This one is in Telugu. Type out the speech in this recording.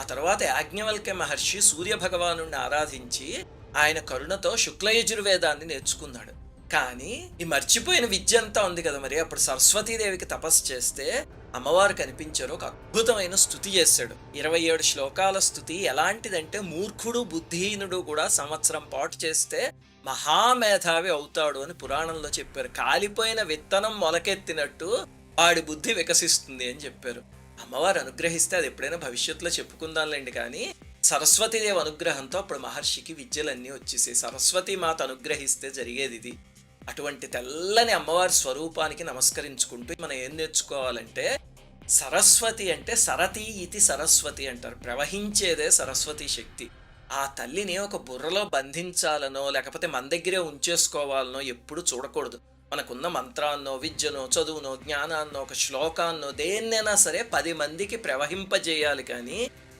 ఆ తర్వాత యాజ్ఞవల్క్య మహర్షి సూర్య భగవాను ఆరాధించి ఆయన కరుణతో శుక్లయజుర్వేదాన్ని నేర్చుకున్నాడు. కానీ ఈ మర్చిపోయిన విద్య అంతా ఉంది కదా మరి. అప్పుడు సరస్వతీదేవికి తపస్సు చేస్తే అమ్మవారు కనిపించారు. ఒక అద్భుతమైన స్థుతి చేశాడు. ఇరవై ఏడు శ్లోకాల స్థుతి ఎలాంటిదంటే మూర్ఖుడు బుద్ధిహీనుడు కూడా సంవత్సరం పాటు చేస్తే మహామేధావి అవుతాడు అని పురాణంలో చెప్పారు. కాలిపోయిన విత్తనం మొలకెత్తినట్టు వాడి బుద్ధి వికసిస్తుంది అని చెప్పారు. అమ్మవారు అనుగ్రహిస్తే అది ఎప్పుడైనా భవిష్యత్తులో చెప్పుకుందాంలేండి. కానీ సరస్వతీదేవి అనుగ్రహంతో అప్పుడు మహర్షికి విద్యలన్నీ వచ్చేసాయి. సరస్వతి మాత అనుగ్రహిస్తే జరిగేది ఇది. అటువంటి తెల్లని అమ్మవారి స్వరూపానికి నమస్కరించుకుంటూ మనం ఏం నేర్చుకోవాలంటే సరస్వతి అంటే సరతి ఇది సరస్వతి అంటారు. ప్రవహించేదే సరస్వతి శక్తి. ఆ తల్లిని ఒక బుర్రలో బంధించాలనో లేకపోతే మన దగ్గరే ఉంచేసుకోవాలనో ఎప్పుడు చూడకూడదు. మనకున్న మంత్రాన్నో విద్యనో చదువునో జ్ఞానాన్నో ఒక శ్లోకాన్నో దేన్నైనా సరే పది మందికి ప్రవహింపజేయాలి కానీ